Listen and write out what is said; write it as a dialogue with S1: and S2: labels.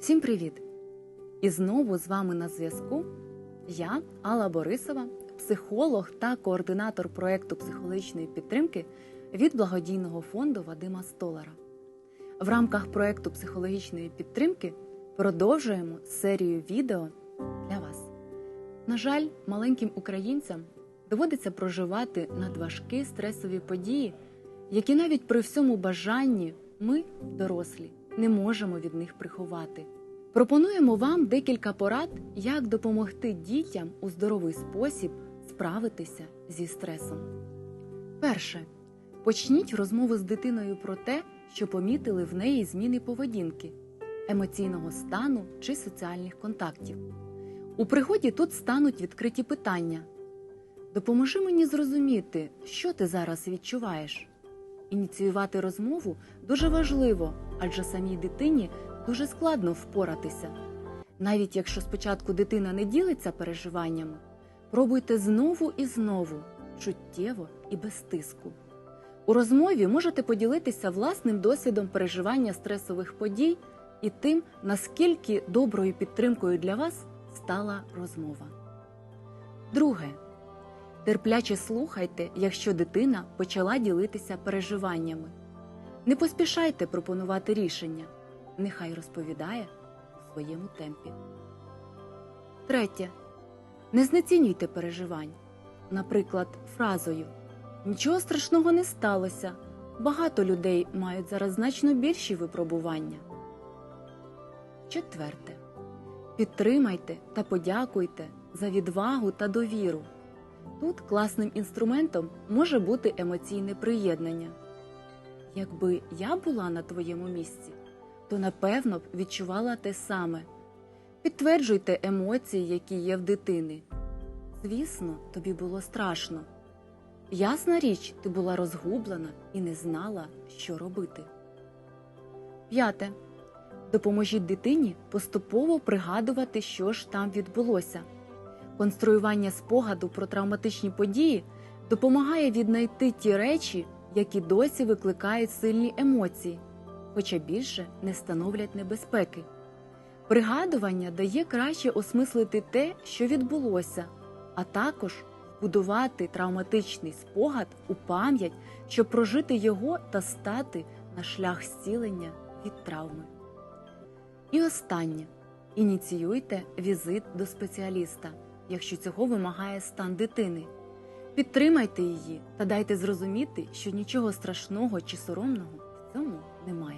S1: Всім привіт! І знову з вами на зв'язку я, Алла Борисова, психолог та координатор проєкту психологічної підтримки від благодійного фонду Вадима Столара. В рамках проєкту психологічної підтримки продовжуємо серію відео для вас. На жаль, маленьким українцям доводиться проживати надважкі стресові події, які навіть при всьому бажанні ми, дорослі, не можемо від них приховати. Пропонуємо вам декілька порад, як допомогти дітям у здоровий спосіб справитися зі стресом. Перше. Почніть розмову з дитиною про те, що помітили в неї зміни поведінки, емоційного стану чи соціальних контактів. У пригоді тут стануть відкриті питання. Допоможи мені зрозуміти, що ти зараз відчуваєш. Ініціювати розмову дуже важливо, адже самій дитині дуже складно впоратися. Навіть якщо спочатку дитина не ділиться переживаннями, пробуйте знову і знову, чуттєво і без тиску. У розмові можете поділитися власним досвідом переживання стресових подій і тим, наскільки доброю підтримкою для вас стала розмова. Друге. Терпляче слухайте, якщо дитина почала ділитися переживаннями. Не поспішайте пропонувати рішення. Нехай розповідає у своєму темпі. Третє. Не знецінюйте переживань. Наприклад, фразою Нічого страшного не сталося. Багато людей мають зараз значно більші випробування. Четверте. Підтримайте та подякуйте за відвагу та довіру. Тут класним інструментом може бути емоційне приєднання. Якби я була на твоєму місці, то напевно б відчувала те саме. Підтверджуйте емоції, які є в дитини. Звісно, тобі було страшно. Ясна річ, ти була розгублена і не знала, що робити. П'яте. Допоможіть дитині поступово пригадувати, що ж там відбулося. Конструювання спогаду про травматичні події допомагає віднайти ті речі, які досі викликають сильні емоції, хоча більше не становлять небезпеки. Пригадування дає краще осмислити те, що відбулося, а також будувати травматичний спогад у пам'ять, щоб прожити його та стати на шлях зцілення від травми. І останнє ініціюйте візит до спеціаліста, якщо цього вимагає стан дитини. Підтримайте її та дайте зрозуміти, що нічого страшного чи соромного в цьому немає.